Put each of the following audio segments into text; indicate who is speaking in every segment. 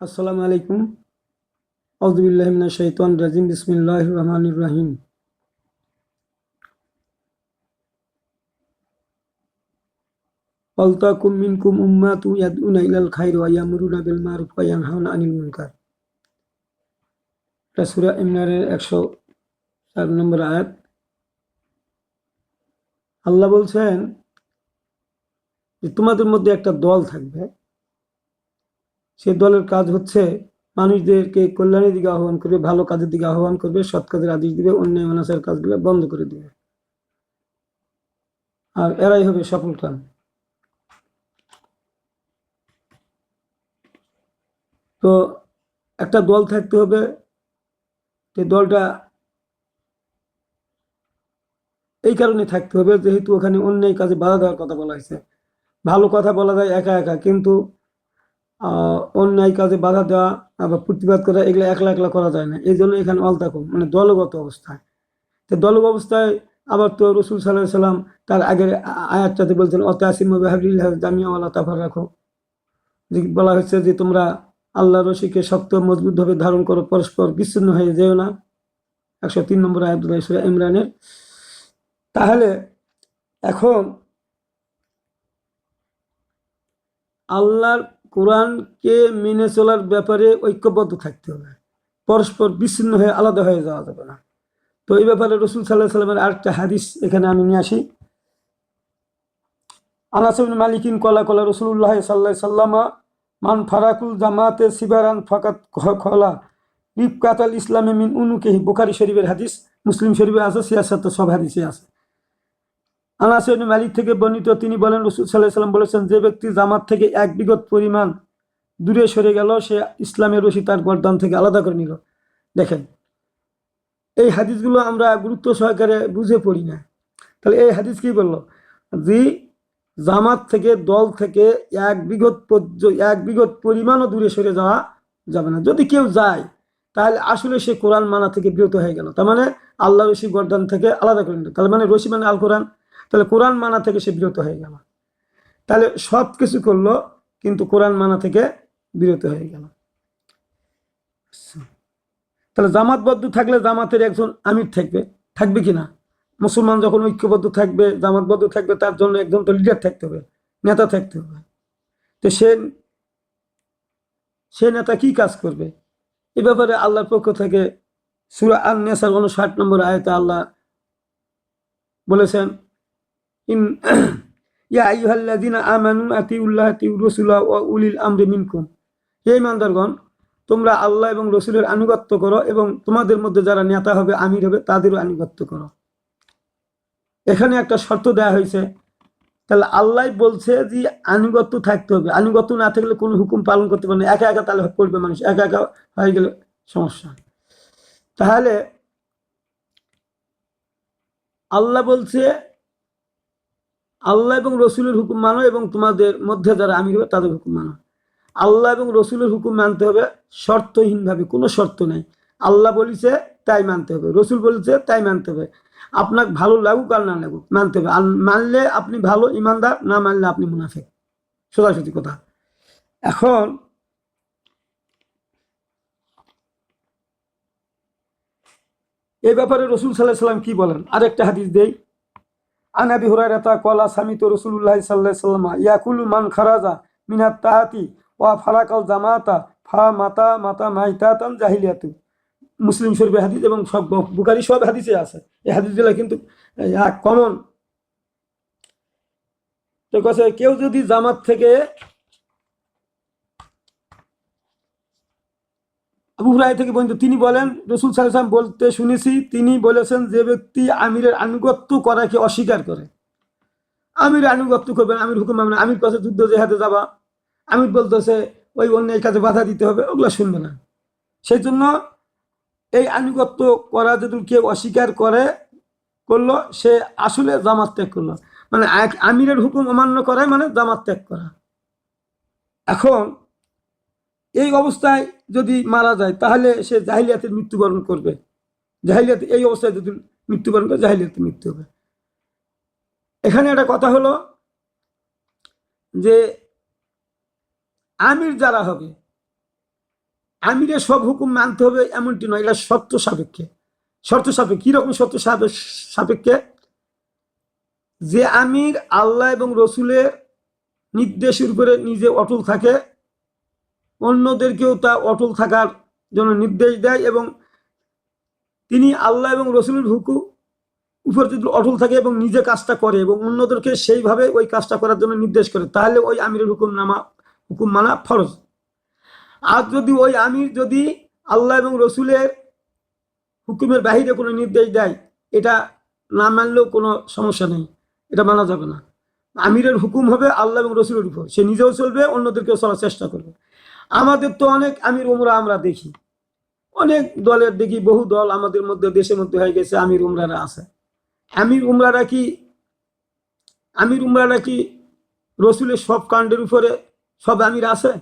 Speaker 1: আসসালামু আলাইকুম। আউযুবিল্লাহি মিনাশ শাইতানির রাজিম। বিসমিল্লাহির রহমানির রহিম। ওয়ালতাকুম মিনকুম উম্মাতুন ইয়াদউনা ইলাল খাইরি ওয়া ইয়ামুরুনা বিল মারুফ ওয়া ইয়ানহাউনা আনিল মুনকার। এটা সূরা ইমরানের 104 নম্বর আয়াত। আল্লাহ বলছেন তোমাদের মধ্যে একটা দল থাকবে সেই দলের কাজ হচ্ছে মানুষদেরকে কল্যাণের দিকে আহ্বান করবে, ভালো কাজের দিকে আহ্বান করবে, সৎ কাজের আদেশ দিবে, অন্যায় মানাসের কাজগুলো বন্ধ করে দিবে। আর এরাই হবে সফল কাম তো একটা দল থাকতে হবে, যে দলটা এই কারণে থাকতে হবে, যেহেতু ওখানে অন্যায় কাজে বাধা দেওয়ার কথা বলা হয়েছে। ভালো কথা বলা যায় একা একা, কিন্তু অন্যায় কাজে বাধা দেওয়া আবার প্রতিবাদ করা, এগুলো একলা একলা করা যায় না। এই জন্য এখানে অলতাকুম মানে দলগত অবস্থায়। তো দলগ অবস্থায় আবার তো রসুল সাল্লাহ সাল্লাম তার আগের আয়াতটাতে বলছেন অত আসিম হাবিল্লাহ জামিয়াওয়ালা তাফার রাখো। বলা হচ্ছে যে তোমরা আল্লাহ রশিকে শক্ত, মজবুতভাবে ধারণ করো, পরস্পর বিচ্ছিন্ন হয়ে যেও না। একশো তিন নম্বর আয়াতুল্লাহ ইমরানের। তাহলে এখন আল্লাহর কোরআনকে মেনে চলার ব্যাপারে ঐক্যবদ্ধ থাকতে হবে। পরস্পর বিচ্ছিন্ন হয়ে আলাদা হয়ে যাওয়া যাবে না। তো এই ব্যাপারে রসুল সাল্লাহ সাল্লামের আরেকটা হাদিস এখানে আমি নিয়ে আসি। আনাসিন মালিকিন কলা কলা রসুল্লাহ সাল্লাহ সাল্লামা মান ফারাকুল জামাতে সিবারান ফাকাত খলা রিফকাতাল ইসলামে মিন উনুকেহি। বুখারি শরীফের হাদিস, মুসলিম শরীফে আছে সিয়াসত সব হাদিসে আছে। আনাসিন মালিক থেকে বর্ণিত তিনি বলেন, রসুল সাল্লাহ সাল্লাম বলেছেন, যে ব্যক্তি জামাত থেকে এক বিগত পরিমাণ দূরে সরে গেল, সে ইসলামের রশি তার গর্দান থেকে আলাদা করে নিল। দেখেন, এই হাদিসগুলো আমরা গুরুত্ব সহকারে বুঝে পড়ি না। তাহলে এই হাদিস কি বলল? যে জামাত থেকে, দল থেকে এক বিগত এক বিগত পরিমাণও দূরে সরে যাওয়া যাবে না। যদি কেউ যায়, তাহলে আসলে সে কোরআন মানা থেকে বিরত হয়ে গেল। তার মানে আল্লাহ রশি গরদান থেকে আলাদা করে নিল। তাহলে মানে রশি মানে আল কোরআন তাহলে কোরআন মানা থেকে সে বিরত হয়ে গেল। তাহলে সব কিছু করল, কিন্তু কোরআন মানা থেকে বিরত হয়ে গেল। তাহলে জামাতবদ্ধ থাকলে জামাতের একজন আমির থাকবে। থাকবে কি না? মুসলমান যখন ঐক্যবদ্ধ থাকবে, জামাতবদ্ধ থাকবে, তার জন্য একজন তো লিডার থাকতে হবে, নেতা থাকতে হবে। তো সে সে নেতা কি কাজ করবে? এ ব্যাপারে আল্লাহর পক্ষ থেকে সুরা আন নেসার ষাট নম্বর আয়তে আল্লাহ বলেছেন ইয়া আইয়ুহাল্লাযীনা আমানু আতিউল্লাহ আতিউর রাসূলা ওয়া উলিল আমরি মিনকুম। হে ইমানদারগণ, তোমরা আল্লাহ এবং রসুলের আনুগত্য করো এবং তোমাদের মধ্যে যারা নেতা হবে, আমির হবে, তাদেরও আনুগত্য করো। এখানে একটা শর্ত দেয়া হয়েছে, তাহলে আল্লাহ বলছে যে আনুগত্য থাকতে হবে। আনুগত্য না থাকলে কোনো হুকুম পালন করতে পারে না। একা একা তাহলে করবে মানুষ, একা একা হয়ে গেলে সমস্যা। তাহলে আল্লাহ বলছে আল্লাহ এবং রসুলের হুকুম মানো এবং তোমাদের মধ্যে যারা আমির হবে তাদের হুকুম মানো। আল্লাহ এবং রসুলের হুকুম মানতে হবে শর্তহীনভাবে, কোনো শর্ত নেই। আল্লাহ বলেছে, তাই মানতে হবে। রসুল বলেছে, তাই মানতে হবে। আপনার ভালো লাগুক আর না লাগুক, মানতে হবে। আর মানলে আপনি ভালো ইমানদার, না মানলে আপনি মুনাফেক। সোজাসুজি কথা। এখন এই ব্যাপারে রসুল সাল্লাহ সাল্লাম কি বলেন? আরেকটা হাদিস দেই। আন আবি হুরায়রাতা কলা সামিত রসুল্লাহ সাল্লাহ সাল্লাম ইয়াকুলু মান জামাতা ফা মাতা মাতা মাইতাতান জাহিলিয়াতু। মুসলিম শরীফের হাদিস এবং সব বুকারি সব হাদিসে আছে। এই হাদিসগুলো কিন্তু কমন তো কেউ যদি জামাত থেকে আবু হুরাই থেকে বলতে তিনি বলেন রসুল সাল্লাম বলতে শুনেছি তিনি বলেছেন যে ব্যক্তি আমিরের আনুগত্য করাকে অস্বীকার করে। আমির আনুগত্য করবেন আমির হুকুম মানবে না, আমির কাছে যুদ্ধ জেহাদে যাবা আমির বলতেছে ওই অন্যায় কাজে বাধা দিতে হবে ওগুলো শুনবে না। সেই জন্য এই আনুগত্য করা যদি কেউ অস্বীকার করে করল সে আসলে জামাত ত্যাগ করল। মানে আমিরের হুকুম অমান্য করা মানে জামাত ত্যাগ করা। এখন এই অবস্থায় যদি মারা যায়, তাহলে সে জাহিলিয়াতের মৃত্যুবরণ করবে। জাহিলিয়াত, এই অবস্থায় যদি মৃত্যুবরণ করে, জাহিলিয়াতের মৃত্যু হবে। এখানে একটা কথা হলো যে, আমির যারা হবে, আমিরের সব হুকুম মানতে হবে এমনটি নয়, এটা শর্ত সাপেক্ষে। শর্ত সাপেক্ষে। কীরকম শর্ত সাপে- সাপেক্ষে? যে আমির আল্লাহ এবং রসুলের নির্দেশের উপরে নিজে অটল থাকে অন্যদেরকেও তা অটল থাকার জন্য নির্দেশ দেয় এবং তিনি আল্লাহ এবং রসুলের হুকুম উপর যদি অটল থাকে এবং নিজে কাজটা করে এবং অন্যদেরকে সেইভাবে ওই কাজটা করার জন্য নির্দেশ করে, তাহলে ওই আমিরের হুকুম নামা, হুকুম মানা ফরজ। আর যদি ওই আমির যদি আল্লাহ এবং রসুলের হুকুমের বাহিরে কোনো নির্দেশ দেয়, এটা না মানলেও কোনো সমস্যা নেই, এটা মানা যাবে না। আমিরের হুকুম হবে আল্লাহ এবং রসুলের উপর, সে নিজেও চলবে, অন্যদেরকেও চলার চেষ্টা করবে। আমাদের তো অনেক আমির উমরা আমরা দেখি। অনেক দলের দেখি, বহু দল আমাদের মধ্যে, দেশের মধ্যে হয়ে গেছে আমির উমরারা আছে। আমির উমরারা কি? আমির উমরারা কি রসুলের সব কাণ্ডের উপরে সব আমির আছে?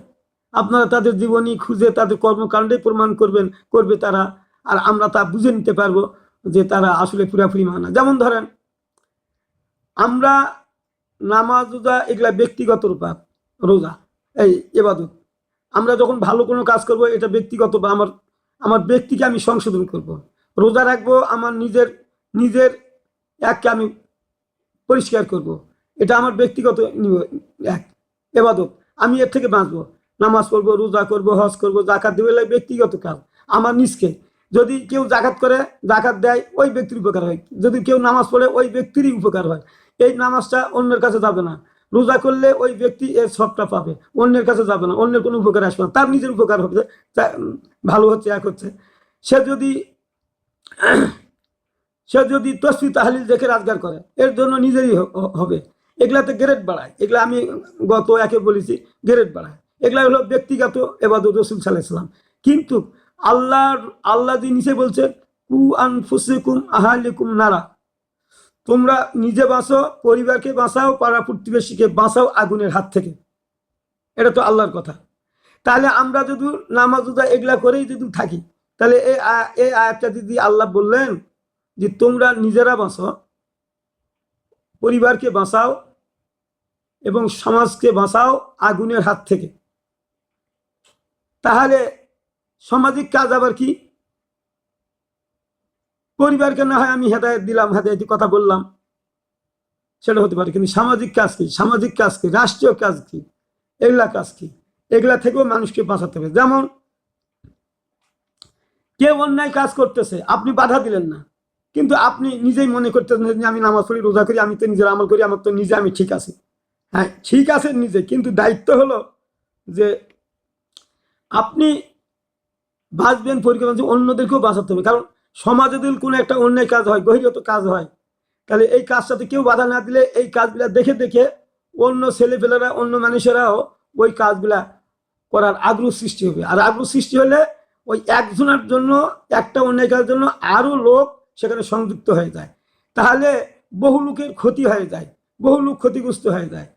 Speaker 1: আপনারা তাদের জীবনী খুঁজে তাদের কর্মকাণ্ডে প্রমাণ করবেন, করবে তারা। আর আমরা তা বুঝে নিতে পারব যে তারা আসলে পুরাপুরি মানা যেমন ধরেন, আমরা নামাজ, রোজা, এগুলা ব্যক্তিগত রূপাত, রোজা, এই এবাদত আমরা যখন ভালো কোনো কাজ করব, এটা ব্যক্তিগত বা আমার আমার ব্যক্তিকে আমি সংশোধন করব। রোজা রাখব, আমার নিজের নিজের এককে আমি পরিষ্কার করব। এটা আমার ব্যক্তিগত এক, এবাদত। আমি এর থেকে বাঁচবো। নামাজ পড়ব, রোজা করব, হজ করব জাকাত দেবো এগুলো ব্যক্তিগত কাজ। আমার নিজকে। যদি কেউ জাকাত করে জাকাত দেয়, ওই ব্যক্তির উপকার হয়। যদি কেউ নামাজ পড়ে, ওই ব্যক্তিরই উপকার হয়। এই নামাজটা অন্যের কাছে যাবে না। রোজা করলে ওই ব্যক্তি এর সবটা পাবে, অন্যের কাছে যাবে না, অন্যের কোনো উপকার আসবে না, তার নিজের উপকার হবে ভালো হচ্ছে, এক হচ্ছে। সে যদি সে যদি তসফি তাহলিল দেখে রাজগার করে, এর জন্য নিজেরই হবে। এগুলাতে গ্রেড বাড়ায়, এগুলা আমি গত একে বলেছি গ্রেড বাড়ায়। এগুলা হলো ব্যক্তিগত এবাদত রসুল সাল্লাহাম কিন্তু আল্লাহর, আল্লাহ যে নিচে বলছে কু আন ফুসিকুম আহালিকুম নারা। তোমরা নিজে বাঁচো, পরিবারকে বাঁচাও, পাড়া প্রতিবেশীকে বাঁচাও আগুনের হাত থেকে। এটা তো আল্লাহর কথা। তাহলে আমরা যদি নামাজ রোজা এগুলা করেই যদি থাকি, তাহলে এই এই আয়াতটা যদি আল্লাহ বললেন যে তোমরা নিজেরা বাঁচো, পরিবারকে বাঁচাও এবং সমাজকে বাঁচাও আগুনের হাত থেকে। তাহলে সামাজিক কাজ আবার কি? পরিবারকে না হয় আমি হেদায়ত দিলাম, হেদায়তি কথা বললাম। সেটা হতে পারে, কিন্তু সামাজিক কাজ কি? সামাজিক কাজ কি? রাষ্ট্রীয় কাজ কি? এগুলা কাজ কি? এগুলা থেকেও মানুষকে বাঁচাতে হবে। যেমন, কেউ অন্যায় কাজ করতেছে, আপনি বাধা দিলেন না। কিন্তু আপনি নিজেই মনে করতেছেন যে, আমি নামাজ পড়ি, রোজা করি, আমি তো নিজের আমল করি, আমার তো নিজে আমি ঠিক আছি। হ্যাঁ ঠিক আছে নিজে, কিন্তু দায়িত্ব হলো যে, আপনি বাঁচবেন, পরিকল্পনা অন্যদেরকেও বাঁচাতে হবে। কারণ সমাজে যদি কোনো একটা অন্যায় কাজ হয় বহিরত কাজ হয়, তাহলে এই কাজটাতে কেউ বাধা না দিলে এই কাজগুলা দেখে দেখে অন্য ছেলেপেলেরা, অন্য মানুষেরাও ওই কাজগুলা করার আগ্রহ সৃষ্টি হবে। আর আগ্রহ সৃষ্টি হলে ওই একজনের জন্য, একটা অন্যায় কাজের জন্য আরও লোক সেখানে সংযুক্ত হয়ে যায়। তাহলে বহু লোকের ক্ষতি হয়ে যায়, বহু লোক ক্ষতিগ্রস্ত হয়ে যায়।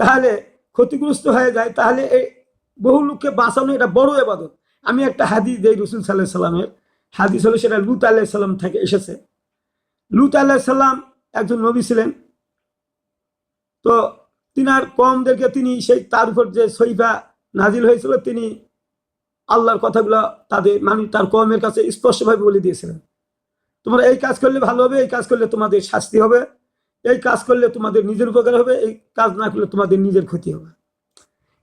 Speaker 1: তাহলে ক্ষতিগ্রস্ত হয়ে যায়, তাহলে এই বহু লোককে বাঁচানো এটা বড় এবাদত। আমি একটা হাদিস দেই রসুল সাল্লাহ সাল্লামের। হাদিস হলো সেটা লুত আল্লাহ সাল্লাম থেকে এসেছে। লুত আল্লাহ সাল্লাম একজন নবী ছিলেন। তো তিনার কমদেরকে তিনি সেই তার উপর যে সইফা নাজিল হয়েছিল, তিনি আল্লাহর কথাগুলো তাদের মানুষ তার কমের কাছে স্পষ্টভাবে বলে দিয়েছিলেন। তোমরা এই কাজ করলে ভালো হবে, এই কাজ করলে তোমাদের শাস্তি হবে, এই কাজ করলে তোমাদের নিজের উপকার হবে, এই কাজ না করলে তোমাদের নিজের ক্ষতি হবে।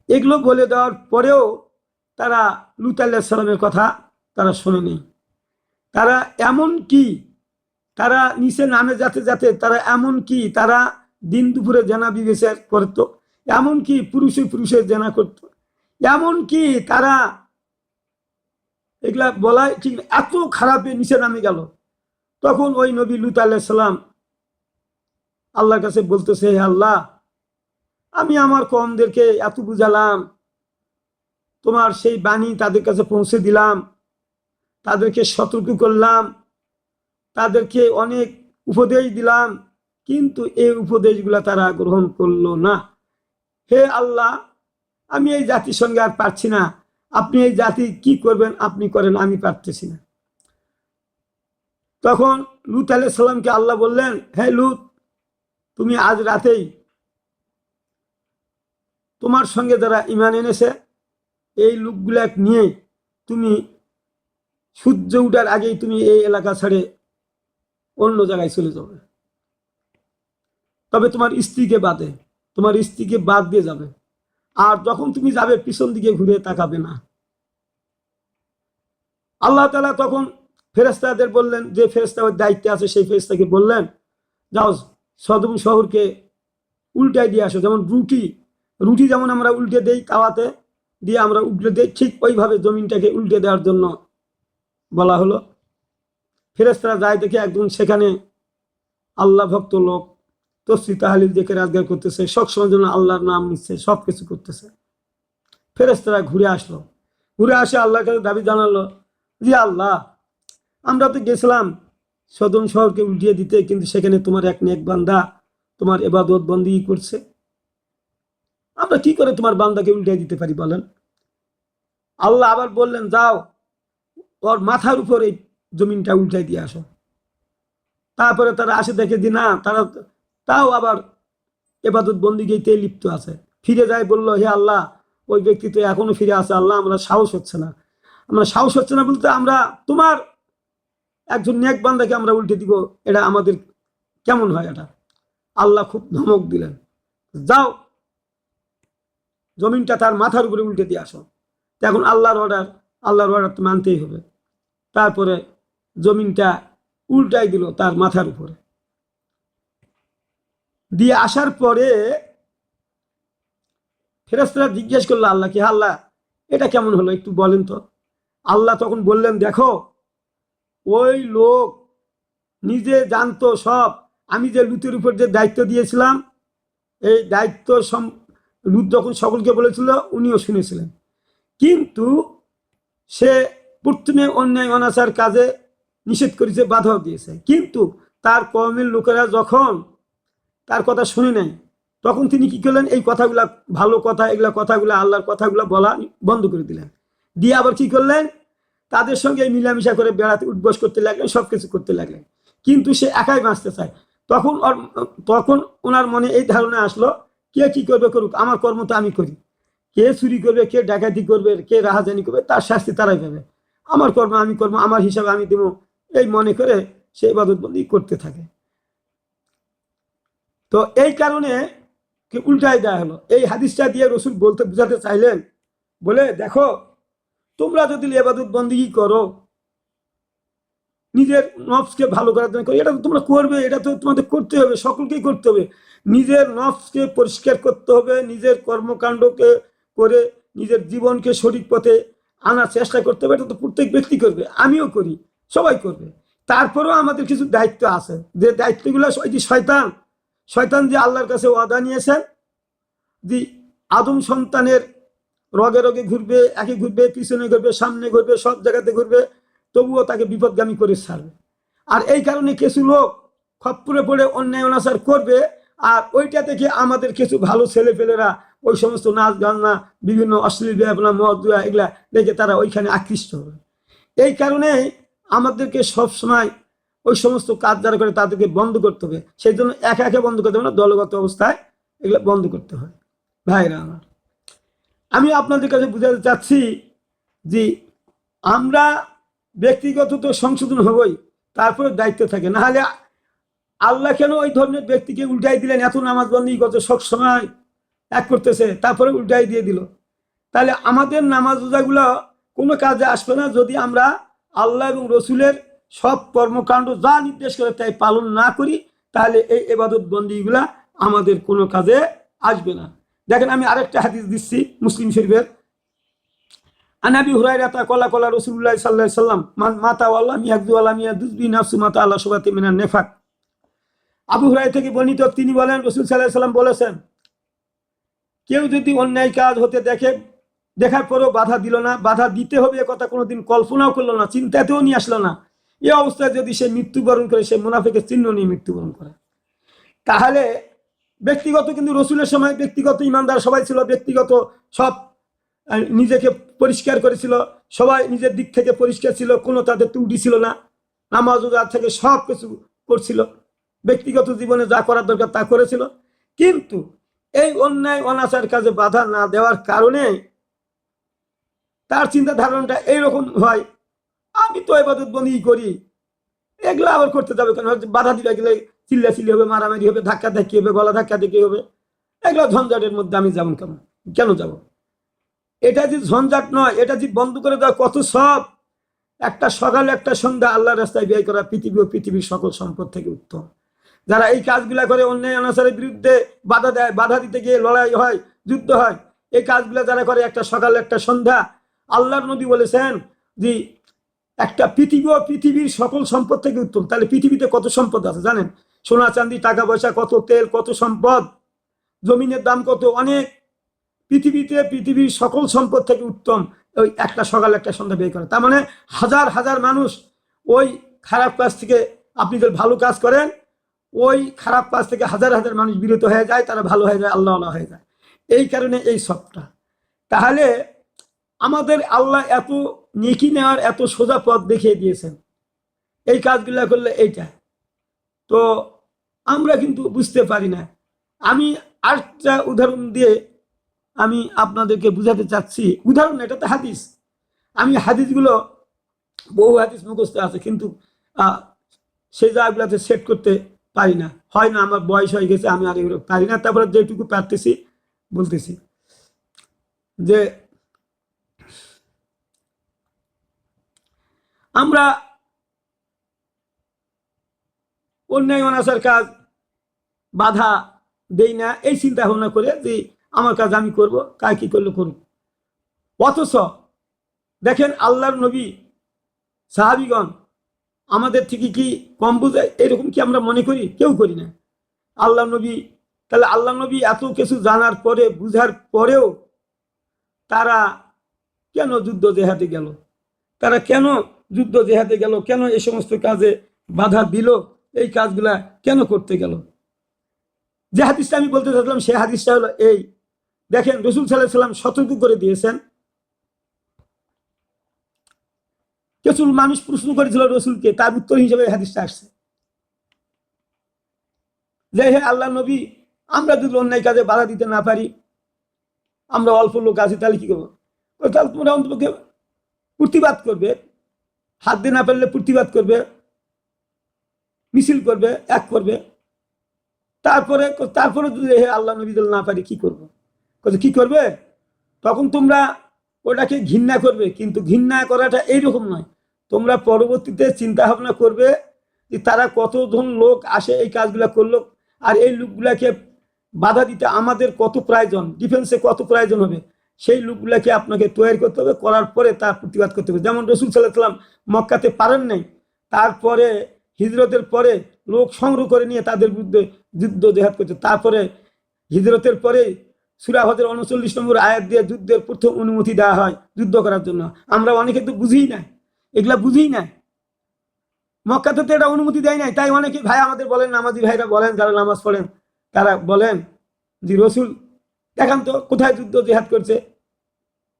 Speaker 1: এগুলো বলে দেওয়ার পরেও তারা লুত আল্লাহ সাল্লামের কথা তারা শোনেনি। তারা এমন কি? তারা নিচে নামে যাতে যাতে তারা এমন কি? তারা দিন দুপুরে জেনা বিবেচার করত। এমন কি? পুরুষে পুরুষে জেনা করত। এমন কি? তারা এগুলা বলাই ঠিক এত খারাপে নিচে নামে গেল। তখন ওই নবী লুত আল্লাহ সাল্লাম আল্লাহর কাছে বলতেছে, হে আল্লাহ, আমি আমার কমদেরকে এত বুঝালাম, তোমার সেই বাণী তাদের কাছে পৌঁছে দিলাম তাদেরকে সতর্ক করলাম, তাদেরকে অনেক উপদেশ দিলাম, কিন্তু এই উপদেশগুলা তারা গ্রহণ করল না। হে আল্লাহ, আমি এই জাতির সঙ্গে আর পারছি না। আপনি এই জাতি কি করবেন, আপনি করেন, আমি পারতেছি না। তখন লুত আলাইহিস সালামকে আল্লাহ বললেন, হে লুত, তুমি আজ রাতেই তোমার সঙ্গে যারা ইমান এনেছে, এই লোকগুলা নিয়ে তুমি সূর্য উঠার আগেই তুমি এই এলাকা ছেড়ে অন্য জায়গায় চলে যাবে। তবে তোমার স্ত্রীকে বাদে, তোমার স্ত্রীকে বাদ দিয়ে যাবে। আর যখন তুমি যাবে, পিছন দিকে ঘুরে তাকাবে না। আল্লাহ তালা তখন ফেরেস্তাদের বললেন, যে ফেরেস্তা দায়িত্বে আছে, সেই ফেরেস্তাকে বললেন, যাও সদম শহরকে উল্টাই দিয়ে আসো। যেমন রুটি রুটি যেমন আমরা উল্টে দেই তাওয়াতে দিয়ে আমরা উল্টে দিই, ঠিক ওইভাবে জমিনটাকে উল্টে দেওয়ার জন্য বলা হলো। ফেরেস্তারা যায় দেখে একজন সেখানে আল্লাহ ভক্ত লোক তসরি তাহালিল দেখে রাজগার করতেছে সবসময় জন্য আল্লাহর নাম নিচ্ছে সব কিছু করতেছে। ফেরেস্তারা ঘুরে আসলো। ঘুরে আসে আল্লাহর কাছে দাবি জানালো যে, আল্লাহ, আমরা তো গেছিলাম সদন শহরকে উল্টিয়ে দিতে, কিন্তু সেখানে তোমার এক নেক বান্দা তোমার এবাদত বন্দি করছে। আমরা কি করে তোমার বান্দাকে উল্টিয়ে দিতে পারি বলেন? আল্লাহ আবার বললেন, যাও ওর মাথার উপরে জমিনটা উল্টাই দিয়ে আসো। তারপরে তারা আসে, দেখে যে না, তারা তাও আবার এবাদত বন্দিগিতে লিপ্ত আছে। ফিরে যায়, বলল, হে আল্লাহ, ওই ব্যক্তি তো এখনও ফিরে আছে। আল্লাহ, আমরা সাহস হচ্ছে না। আমরা সাহস হচ্ছে না বলতে আমরা তোমার একজন নেক বান্দাকে আমরা উল্টে দিব। এটা আমাদের কেমন হয় এটা? আল্লাহ খুব ধমক দিলেন, যাও, জমিনটা তার মাথার উপরে উল্টে দিয়ে আসো। এখন আল্লাহর অর্ডার আল্লাহর অর্ডার তো মানতেই হবে। তারপরে জমিনটা উল্টাই দিল তার মাথার উপরে। দিয়ে আসার পরে ফেরেস্তারা জিজ্ঞেস করল আল্লাহকে "হে আল্লাহ, এটা কেমন হলো একটু বলেন তো। আল্লাহ তখন বললেন, দেখো, ওই লোক নিজে জানতো সব। আমি যে লুতের উপর যে দায়িত্ব দিয়েছিলাম, এই দায়িত্ব সম, লুত যখন সকলকে বলেছিল, উনিও শুনেছিলেন। কিন্তু সে প্রথমে অন্যায়, অনাচার কাজে নিষেধ করেছে, বাধাও দিয়েছে। কিন্তু তার কমের লোকেরা যখন তার কথা শুনে নেয়, তখন তিনি কি করলেন? এই কথাগুলা ভালো কথা, এগুলা কথাগুলো আল্লাহর কথাগুলো বলা বন্ধ করে দিলেন। দিয়ে আবার কি করলেন? তাদের সঙ্গে মিলামিশা করে বেড়াতে উদ্বস করতে লাগলেন সব কিছু করতে লাগলেন। কিন্তু সে একাই বাঁচতে চায়। তখন তখন ওনার মনে এই ধারণা আসলো, কে কি করবে করুক, আমার কর্ম তো আমি করি। কে চুরি করবে, কে ডাকাতি করবে, কে রাহাজানি করবে, তার শাস্তি তারাই পাবে। আমার কর্ম, আমি কর্ম, আমার হিসাবে আমি দেবো। এই মনে করে সে ইবাদতবন্দি করতে থাকে। তো এই কারণে কি উল্টাই দেওয়া হলো? এই হাদিসটা দিয়ে রসুল বলতে বোঝাতে চাইলেন, বলে, দেখো, তোমরা যদি এবাদত বন্দিগি করো, নিজের নফসকে ভালো করার জন্য এটা তো তোমরা করবে, এটা তো তোমাদের করতে হবে, সকলকেই করতে হবে। নিজের নফসকে পরিষ্কার করতে হবে, নিজের কর্মকাণ্ডকে করে নিজের জীবনকে সঠিক পথে আনার চেষ্টা করতে হবে, এটা তো প্রত্যেক ব্যক্তি করবে, আমিও করি, সবাই করবে। তারপরেও আমাদের কিছু দায়িত্ব আছে, যে দায়িত্বগুলো ওই যে শয়তান শয়তান যে আল্লাহর কাছে ওয়াদা নিয়েছেন যে আদম সন্তানের রগে রগে ঘুরবে, একে ঘুরবে, পিছনে ঘুরবে, সামনে ঘুরবে, সব জায়গাতে ঘুরবে, তবুও তাকে বিপদগামী করে ছাড়বে। আর এই কারণে কিছু লোক খপ্পরে পড়ে অন্যায় অনাচার করবে, আর ওইটা থেকে আমাদের কিছু ভালো ছেলেপেলেরা ওই সমস্ত নাচ গান্না বিভিন্ন অশ্লীল ব্যাপনা মদ দুয়া এগুলা দেখে তারা ওইখানে আকৃষ্ট হবে এই কারণে আমাদেরকে সব সময় ওই সমস্ত কাজ যারা করে তাদেরকে বন্ধ করতে হবে। সেই জন্য একা একা বন্ধ করতে হবে না, দলগত অবস্থায় এগুলো বন্ধ করতে হয়। ভাইরা আমার, আমি আপনাদের কাছে বুঝাতে চাচ্ছি যে আমরা ব্যক্তিগত তো সংশোধন হবই, তারপরে দায়িত্ব থাকে। না হলে আল্লাহ কেন ওই ধরনের ব্যক্তিকে উল্টাই দিলেন? এত নামাজ বন্দী করছে সব সময় এক করতেছে, তারপরে উল্টাই দিয়ে দিল। তাহলে আমাদের নামাজ রোজাগুলো কোনো কাজে আসবে না যদি আমরা আল্লাহ এবং রসুলের সব কর্মকাণ্ড যা নির্দেশ করে তাই পালন না করি, তাহলে এই এবাদত বন্দীগুলা আমাদের কোনো কাজে আসবে না। দেখেন আমি আরেকটা হাদিস দিচ্ছি মুসলিম শরীফের। আনাবি হুরাইরাতা কলা কলা রসুল্লাহ সাল্লাহ সাল্লাম মাতা আল্লাহ মিয়াকদু আল্লাহ মিয়া দুজবি নাফসু মাতা আল্লাহ সুবাতি মিনার নেফাক। আবু হুরাই থেকে বর্ণিত তিনি বলেন, রসুল সাল্লাহ সাল্লাম বলেছেন কেউ যদি অন্যায় কাজ হতে দেখে, দেখার পরেও বাধা দিল না, বাধা দিতে হবে এ কথা কোনোদিন কল্পনাও করল না, চিন্তাতেও নিয়ে আসলো না। এ অবস্থায় যদি সে মৃত্যুবরণ করে, সে মুনাফিকের চিহ্ন নিয়ে মৃত্যুবরণ করে। তাহলে ব্যক্তিগত কিন্তু রসুলের সময় ব্যক্তিগত ইমানদার সবাই ছিল, ব্যক্তিগত সব নিজেকে পরিষ্কার করেছিল, সবাই নিজের দিক থেকে পরিষ্কার ছিল, কোনো তাদের ত্রুটি ছিল না, নামাজ, রোজা থেকে সব কিছু করছিল। ব্যক্তিগত জীবনে যা করার দরকার তা করেছিল। কিন্তু এই অন্যায় অনাচার কাজে বাধা না দেওয়ার কারণে তার চিন্তা ধারণাটা এইরকম হয়, আমি তো এবাদত বন্দি করি। এগুলো আবার করতে যাবে কেন? বাধা দিলে গেলে চিল্লা চিল্লি হবে, মারামারি হবে, ধাক্কা ধাক্কি হবে, গলা ধাক্কা ধাক্কি হবে। এগুলো ঝঞ্ঝাটের মধ্যে আমি যেমন কেমন কেন যাব? এটা যে ঝঞ্ঝাট নয়, এটা যে বন্ধ করে দেওয়া কত সব। একটা সকালে একটা সন্ধ্যা আল্লাহ রাস্তায় ব্যয় করা পৃথিবী ও পৃথিবীর সকল সম্পদ থেকে উত্তম। যারা এই কাজগুলা করে অন্যায় অনাচারের বিরুদ্ধে বাধা দেয়, বাধা দিতে গিয়ে লড়াই হয়, যুদ্ধ হয়, এই কাজগুলা যারা করে একটা সকাল, একটা সন্ধ্যা, আল্লাহর নবী বলেছেন যে একটা পৃথিবী ও পৃথিবীর সকল সম্পদ থেকে উত্তম। তাহলে পৃথিবীতে কত সম্পদ আছে জানেন? সোনা, চাঁদি, টাকা পয়সা, কত তেল, কত সম্পদ? জমিনের দাম কত? অনেক। পৃথিবীতে পৃথিবীর সকল সম্পদ থেকে উত্তম। ওই একটা সকাল, একটা সন্ধ্যা বের করে। তার মানে হাজার হাজার মানুষ ওই খারাপ কাজ থেকে আপনি যদি ভালো কাজ করেন ওই খারাপ কাজ থেকে হাজার হাজার মানুষ বিরত হয়ে যায়, তারা ভালো হয়ে যায় আল্লাহ আল্লাহ হয়ে যায়। এই কারণে এই সবটা। তাহলে আমাদের আল্লাহ এত নেকি নেওয়ার, এত সোজা পথ দেখিয়ে দিয়েছেন। এই কাজগুলো করলে এইটা। তো আমরা কিন্তু বুঝতে পারি না। আমি আরেকটা উদাহরণ দিয়ে আমি আপনাদেরকে বুঝাতে চাচ্ছি। উদাহরণ এটা তো হাদিস। আমি হাদিসগুলো, বহু হাদিস মুখস্থ আছে, কিন্তু সেই জায়গাগুলোতে সেট করতে পারি না। হয় না, আমার বয়স হয়ে গেছে, আমি আর এগুলো পারি না। তারপরে যেটুকু পারতেছি, বলতেছি যে আমরা অন্যায়, অনাচার কাজ বাধা দেই না। এই চিন্তা ভাবনা করে যে আমার কাজ আমি করব কাজ কি করলে করুক। অথচ দেখেন আল্লাহর নবী, সাহাবিগণ আমাদের থেকে কি কম বোঝায়? এরকম কি আমরা মনে করি? কেউ করি না। আল্লাহ নবী, তাহলে আল্লাহ নবী এত কিছু জানার পরে, বুঝার পরেও তারা কেন যুদ্ধ জেহাতে গেল? তারা কেন যুদ্ধ জেহাতে গেল? কেন এই সমস্ত কাজে বাধা দিল? এই কাজগুলা কেন করতে গেল? যে হাদিসটা আমি বলতে চাচ্ছিলাম সে হাদিসটা হলো এই। দেখেন রসুল সাল্লাহ সাল্লাম সতর্ক করে দিয়েছেন। কিছু মানুষ প্রশ্ন করেছিল রসুলকে, তার উত্তর হিসেবে হাদিসটা আসছে। যে হে আল্লাহ নবী, আমরা যদি অন্যায় কাজে বাধা দিতে না পারি, আমরা অল্প লোক আছি, তাহলে কি করব? তাহলে তোমরা অন্তপক্ষে প্রতিবাদ করবে, হাত দিয়ে না পারলে প্রতিবাদ করবে, মিছিল করবে, এক করবে। তারপরে তারপরে যদি হে আল্লাহ নবী না পারি, কি করব? কি করবে? তখন তোমরা ওটাকে ঘৃণা করবে, কিন্তু ঘৃণা করাটা এইরকম নয়। তোমরা পরবর্তীতে চিন্তা ভাবনা করবে যে তারা কতজন লোক আসে এই কাজগুলো করল আর এই লোকগুলাকে বাধা দিতে আমাদের কত প্রয়োজন ডিফেন্সে কত প্রয়োজন হবে? সেই লোকগুলাকে আপনাকে তৈরি করতে হবে, করার পরে তার প্রতিবাদ করতে হবে। যেমন রসুল সাল্লাহ সাল্লাম মক্কাতে পারেন নাই, তারপরে হিজরতের পরে লোক সংগ্রহ করে নিয়ে তাদের বিরুদ্ধে যুদ্ধ জেহাদ করতে তারপরে হিজরতের পরে সুরাহদের উনচল্লিশ নম্বর আয়াত দিয়ে যুদ্ধের প্রথম অনুমতি দেওয়া হয় যুদ্ধ করার জন্য। আমরা অনেকে তো বুঝিই না। এগুলা বুঝিই নাই। মক্কাতে তো এটা অনুমতি দেয় নাই। তাই অনেকে ভাই আমাদের বলেন, নামাজি ভাইরা বলেন, যারা নামাজ পড়েন, তারা বলেন যে, রসুল, দেখান তো, কোথায় যুদ্ধ জেহাদ করছে?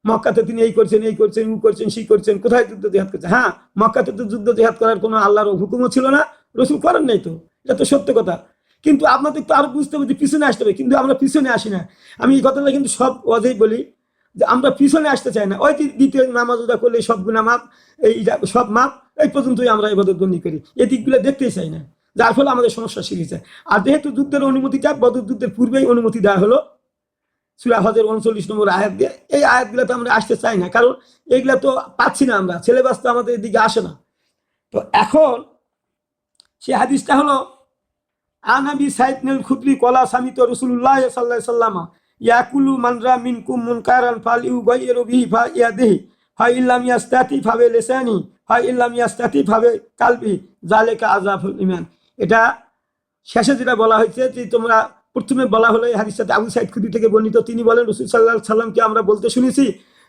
Speaker 1: মক্কাতে তিনি এই করছেন এই করছেন, উ করছেন সেই করছেন, কোথায় যুদ্ধ জেহাদ করছে? হ্যাঁ মক্কাতে তো যুদ্ধ জেহাদ করার কোনো আল্লাহর হুকুমও ছিল না, রসুল করেন নাই তো। এটা তো সত্য কথা। কিন্তু আপনাদের তো আরও বুঝতে হবে যে, পিছনে আসতে হবে। কিন্তু আমরা পিছনে আসি না। আমি এই কথাটা কিন্তু সব অজেই বলি। যে আমরা পিছনে আসতে চাই না। ওই দ্বিতীয় নামাজ ওদা করলে সব গুণা মাপ এই সব মাপ এই পর্যন্তই আমরা এবাদত বন্দি করি। এই দিকগুলো দেখতেই চাই না। যার ফলে আমাদের সমস্যা শিখেছে আর যেহেতু যুদ্ধের অনুমতিটা বদর যুদ্ধের পূর্বেই অনুমতি দেওয়া হলো। সুরা হজের উনচল্লিশ নম্বর আয়াত দিয়ে। এই আয়াতগুলো তো আমরা আসতে চাই না, কারণ এইগুলা তো পাচ্ছি না আমরা। সিলেবাস তো আমাদের এদিকে আসে না। তো এখন সে হাদিসটা হলো আনাবি সাইদনুল খুদ্রি কলা সামিত রসুল্লাহ সাল্লাহ সাল্লামা ইয়াকুলু মানরা মিনকুম মুনকারান ফাল ইউ গাইয়েরু বিহি ফা ইয়াদিহি ফা ইল্লাম ইয়াস্তাতি ফাবে লেসানি ফা ইল্লাম ইয়াস্তাতি ফাবে কালবি জালেকা আজাফুল ইমান এটা শেষে যেটা বলা হয়েছে যে তোমরা প্রথমে বলা হলো এই হাদিসটাতে আবু সাইদ খুদি থেকে বর্ণিত। তিনি বলেন, রসুল সাল্লাহ সাল্লামকে আমরা বলতে শুনেছি,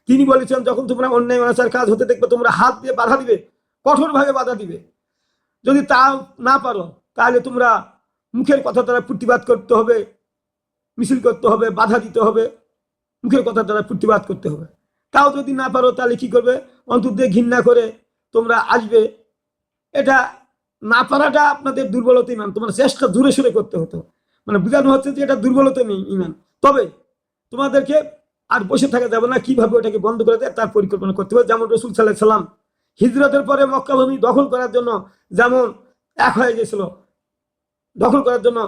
Speaker 1: তিনি বলেছেন, যখন তোমরা অন্যায় অনাচার কাজ হতে দেখবে, তোমরা হাত দিয়ে বাধা দিবে, কঠোরভাবে বাধা দিবে। যদি তা না পারো, তাহলে তোমরা মুখের কথা দ্বারা প্রতিবাদ করতে হবে মিছিল করতে হবে, বাধা দিতে হবে, মুখের কথা দ্বারা প্রতিবাদ করতে হবে। তাও যদি না পারো, তাহলে কি করবে? অন্তর দিয়ে ঘৃণা করে তোমরা আসবে। এটা না পারাটা আপনাদের দুর্বলতা ইমান। তোমার চেষ্টা দূরে সরে করতে হতো। মানে বোঝানো হচ্ছে যে এটা দুর্বলতা নেই ইমান। তবে তোমাদেরকে আর বসে থাকা যাবে না কীভাবে ওটাকে বন্ধ করে দেয়, তার পরিকল্পনা করতে হবে। যেমন রসুল সাল্লাহ সাল্লাম হিজরতের পরে মক্কা ভূমি দখল করার জন্য যেমন এক হয়ে গেছিল, দখল করার জন্য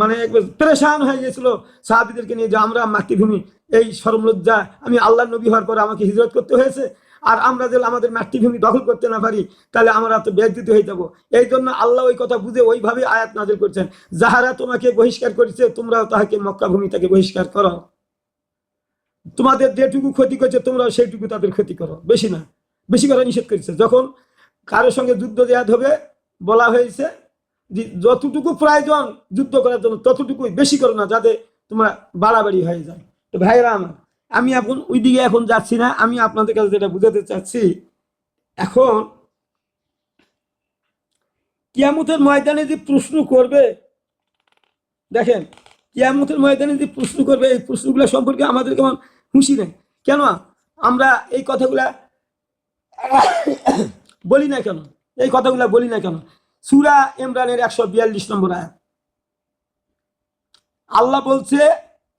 Speaker 1: মানে একবার পরেশান হয়ে গেছিল সাহাবিদেরকে নিয়ে যে আমরা মাতৃভূমি, এই সরমলজ্জা আমি আল্লাহ নবী হওয়ার পরে আমাকে হিজরত করতে হয়েছে। আর আমরা যদি আমাদের মাতৃভূমি দখল করতে না পারি, তাহলে আমরা তো ব্যক্তিত হয়ে যাব। এই জন্য আল্লাহ ওই কথা বুঝে ওইভাবে আয়াত নাজিল করছেন। যাহারা তোমাকে বহিষ্কার করেছে, তোমরাও তাহাকে মক্কা ভূমি থেকে বহিষ্কার করো। তোমাদের যেটুকু ক্ষতি করছে, তোমরাও সেইটুকু তাদের ক্ষতি করো। বেশি না। বেশি করা নিষেধ করেছে। যখন কারোর সঙ্গে যুদ্ধ দেওয়া হবে বলা হয়েছে যে যতটুকু প্রয়োজন যুদ্ধ করার জন্য ততটুকুই বেশি করো না, যাতে তোমরা বাড়াবাড়ি হয়ে যায়। তো ভাইরা আমার, আমি এখন ওই দিকে এখন যাচ্ছি না, আমি আপনাদের কাছে যেটা বুঝাতে চাচ্ছি, এখন কিয়ামতের ময়দানে যে প্রশ্ন করবে, দেখেন, কিয়ামতের ময়দানে যে প্রশ্ন করবে, এই প্রশ্নগুলো সম্পর্কে আমাদের কেমন খুশি নেই। কেন? আমরা এই কথাগুলা বলি না কেন? এই কথাগুলা বলি না কেন? সুরা ইমরানের একশো বিয়াল্লিশ নম্বর আয়াত। আল্লাহ বলছে,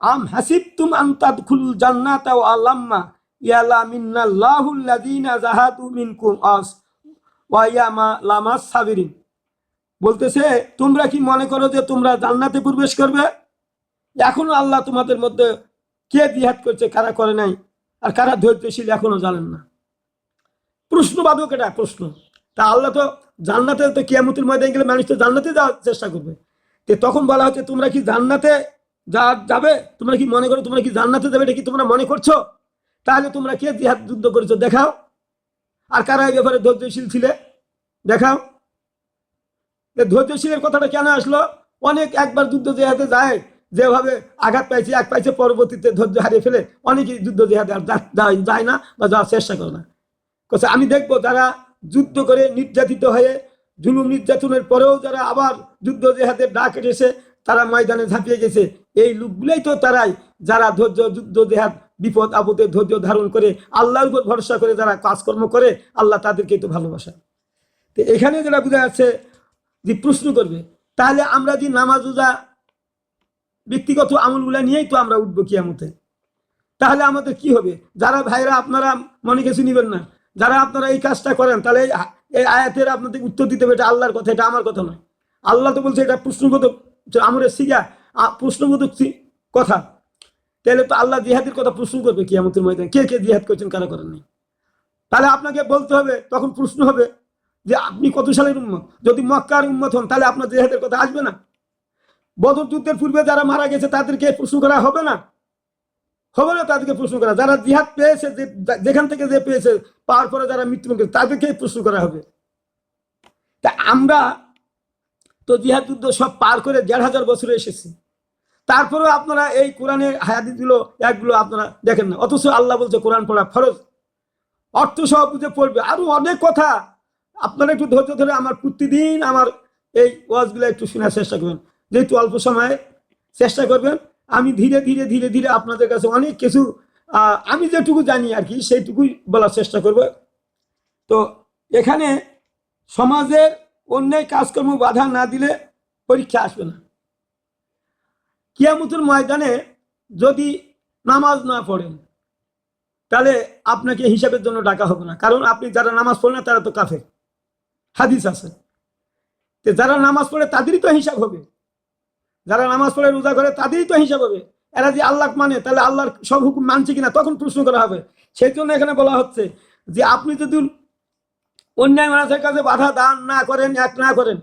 Speaker 1: আম হাসিব তুম আন্তাদ খুল জান্নাত আল্লাম্মা ইয়ালা জাহাদু আস ওয়া ইয়ামা লামাস সাবিরিন। বলতেছে, তোমরা কি মনে করো যে তোমরা জান্নাতে প্রবেশ করবে? এখনও আল্লাহ তোমাদের মধ্যে কে জিহাদ করছে, কারা করে নাই, আর কারা ধৈর্যশীল এখনও জানেন না। প্রশ্নবাদক এটা প্রশ্ন। তা আল্লাহ তো জান্নাতে তো কিয়ামতের ময়দানে গেলে মানুষ তো জান্নাতে যাওয়ার চেষ্টা করবে। তো তখন বলা হচ্ছে, তোমরা কি জান্নাতে যা যাবে? তোমরা কি মনে করো তোমরা কি জান্নাতে যাবে? এটা কি তোমরা মনে করছ? তাহলে তোমরা কে জিহাদ যুদ্ধ করেছ? দেখাও। আর কারা এই ব্যাপারে ধৈর্যশীল ছিলে? দেখাও। ধৈর্যশীলের কথাটা কেন আসলো? অনেক একবার যুদ্ধ জেহাদে যায়, যেভাবে আঘাত পাইছে, এক পাইছে, পরবর্তীতে ধৈর্য হারিয়ে ফেলে অনেকেই যুদ্ধ জেহাদে আর যায়- না বা যাওয়ার চেষ্টা করে না। আমি দেখব যারা যুদ্ধ করে নির্যাতিত হয়ে জুলুম নির্যাতনের পরেও যারা আবার যুদ্ধ জেহাদের ডাক এসেছে, তারা ময়দানে ঝাঁপিয়ে গেছে। এই লোকগুলোই তো তারাই যারা ধৈর্য, যুদ্ধ জেহাদ, বিপদ, আপদে ধৈর্য ধারণ করে আল্লাহর উপর ভরসা করে যারা কাজকর্ম করে, আল্লাহ তাদেরকে তো ভালোবাসেন তো এখানে যারা বোঝা যাচ্ছে যে প্রশ্ন করবে, তাহলে আমরা যে নামাজ রোজা ব্যক্তিগত আমলগুলা নিয়েই তো আমরা উঠবো কিয়ামতে? তাহলে আমাদের কি হবে? যারা ভাইরা আপনারা মনে কিছু নিবেন না যারা আপনারা এই কাজটা করেন, তাহলে এই আয়াতের আপনাদের উত্তর দিতে হবে, এটা আল্লাহর কথা, এটা আমার কথা নয়। আল্লাহ তো বলছে এটা প্রশ্নগত আমরের সিগা, আ- প্রশ্নবোধক কথা। তাহলে তো আল্লাহ জিহাদের কথা প্রশ্ন করবে কিয়ামতের ময়দানে। কে কে জিহাদ করছেন, কারা করেননি তাহলে আপনাকে বলতে হবে, তখন প্রশ্ন হবে, যে আপনি কত সালের উন্মত যদি মক্কার উন্মত হন, তাহলে আপনার জিহাদের কথা আসবে না। বদর যুদ্ধের পূর্বে যারা মারা গেছে, তাদেরকে প্রশ্ন করা হবে না? হবে তাদেরকে প্রশ্ন করা, যারা জিহাদ পেয়েছে যেখান থেকে যে পেয়েছে পাওয়ার পরে যারা মৃত্যুবরণ করেছে তাদেরকে প্রশ্ন করা হবে। তা আমরা তো জিহাদ যুদ্ধ সব পার করে দেড় হাজার বছরে এসেছি। তারপরেও আপনারা এই কোরআনের হায়াদিগুলো একগুলো আপনারা দেখেন না। অথচ আল্লাহ বলছে, কোরআন পড়া ফরজ। অর্থ সহ বুঝে পড়বে। আরও অনেক কথা আপনারা একটু ধৈর্য ধরে আমার প্রতিদিন আমার এই ওয়াজগুলো একটু শোনার চেষ্টা করবেন। যেহেতু অল্প সময়ে চেষ্টা করবেন আমি ধীরে ধীরে ধীরে ধীরে আপনাদের কাছে অনেক কিছু আমি যেটুকু জানি আর কি, সেইটুকুই বলার চেষ্টা করব। তো এখানে সমাজের অন্যায় কাজকর্ম বাধা না দিলে পরীক্ষা আসবে না। কিয়ামতের ময়দানে যদি নামাজ না পড়েন, তাহলে আপনাকে হিসাবের জন্য ডাকা হবে না। কারণ আপনি যারা নামাজ পড়েন তারা তো কাফের। হাদিস আছে। যারা নামাজ পড়ে, তাদেরই তো হিসাব হবে। যারা নামাজ পড়ে রোজা করে তাদেরই তো হিসাব হবে। এরা যে আল্লাহ মানে তাহলে আল্লাহর সব হুকুম মানছে কিনা তখন প্রশ্ন করা হবে। সেই জন্য এখানে বলা হচ্ছে যে আপনি যদি অন্যায় মানুষের কাছে বাধা দান না করেন, এক না করেন,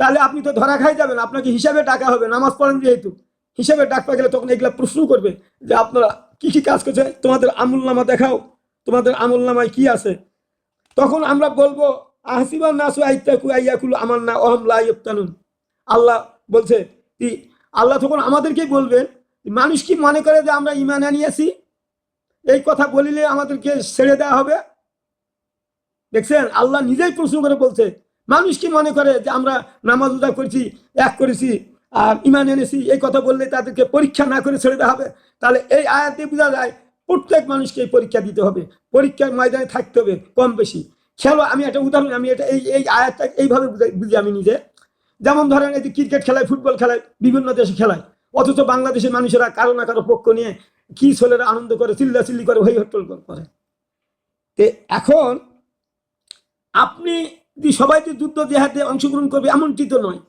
Speaker 1: তাহলে আপনি তো ধরা খাই যাবেন। আপনাকে হিসাবে ডাকা হবে, নামাজ পড়েন যেহেতু। হিসাবে ডাকতে গেলে তখন এগুলা প্রশ্ন করবে যে আপনারা কি কি কাজ করছে তোমাদের আমুল নামা দেখাও। তোমাদের আমুল নামায় কি আছে? তখন আমরা বলব আহসিবান নাসু আইতাকু আইয়াকুল আমার না অহম লাইফতানুন আল্লাহ বলছে আল্লাহ তখন আমাদেরকেই বলবেন, মানুষ কি মনে করে যে আমরা ইমান আনিয়েছি? এই কথা বলিলে আমাদেরকে ছেড়ে দেওয়া হবে। দেখছেন, আল্লাহ নিজেই প্রশ্ন করে বলছে, মানুষ কি মনে করে যে আমরা নামাজ উদা করেছি, এক করেছি আর ইমান এনেছি, এই কথা বললে তাদেরকে পরীক্ষা না করে ছেড়ে দেওয়া হবে? তাহলে এই আয়াতে বোঝা যায়, প্রত্যেক মানুষকে এই পরীক্ষা দিতে হবে। পরীক্ষার ময়দানে থাকতে হবে কম বেশি। খেলো, আমি একটা উদাহরণ, আমি এটা এই এই আয়াতটা এইভাবে বুঝি আমি নিজে। যেমন ধরেন এই যে ক্রিকেট খেলায় ফুটবল খেলায়, বিভিন্ন দেশে খেলায়, অথচ বাংলাদেশের মানুষেরা কারও না কারও পক্ষ নিয়ে কি ছেলেরা আনন্দ করে চিল্লা চিল্লি করে, হই হট্টল করে। তে এখন আপনি যদি সবাই যে যুদ্ধ জেহাদে অংশগ্রহণ করবে, এমনটি তো নয়।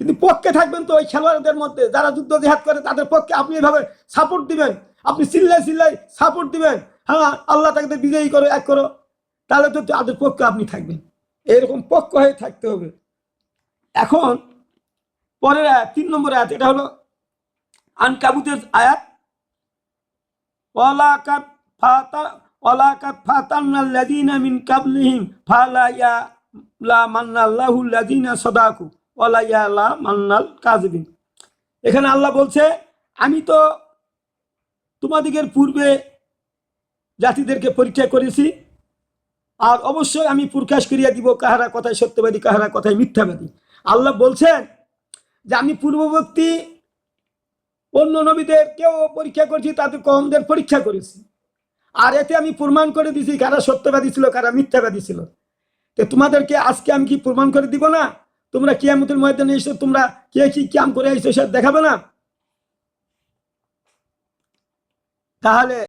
Speaker 1: কিন্তু পক্ষে থাকবেন তো ওই খেলোয়াড়দের মধ্যে, যারা যুদ্ধ জেহাদ করে, তাদের পক্ষে আপনি এভাবে সাপোর্ট দিবেন। আপনি চিল্লাই চিল্লাই সাপোর্ট দিবেন। হ্যাঁ আল্লাহ তাকে বিজয়ী করো, এক করো। তাহলে তো তাদের পক্ষে আপনি থাকবেন। এরকম পক্ষ হয়ে থাকতে হবে। এখন পরের আয়াত, তিন নম্বর আয়াত, এটা হলো আনকাবুতের আয়াত ওয়ালাকাত ফাতা ওয়ালাকাত ফাতান্নাল্লাযীনা মিন কাবলিহিম, ফালা ইয়া লা মান্নাল্লাহু আল্লাযীনা সাদাকু, ওয়ালা ইয়া লা মান্নাল কাযিবিন। এখানে আল্লাহ বলছে, আমি তো তোমাদিগের পূর্বে জাতিদেরকে পরীক্ষা করেছি, আর অবশ্যই আমি প্রকাশ করিয়া দিব, কাহারা কথায় সত্যবাদী, কাহারা কথায় মিথ্যাবাদী। আল্লাহ বলছেন যে আমি পূর্ববর্তী অন্য নবীদের কেউ পরীক্ষা করছি, তাদের কমদের পরীক্ষা করেছি। আর এতে আমি প্রমাণ করে দিছি কারা সত্যবাদী ছিল, কারা মিথ্যাবাদী ছিল। তো তোমাদেরকে আজকে আমি কি প্রমাণ করে দিব না? তোমরা কিয়ামতের ময়দানে এসে তোমরা কে কি কিয়াম করে এসে সে দেখাবে না? তাহলে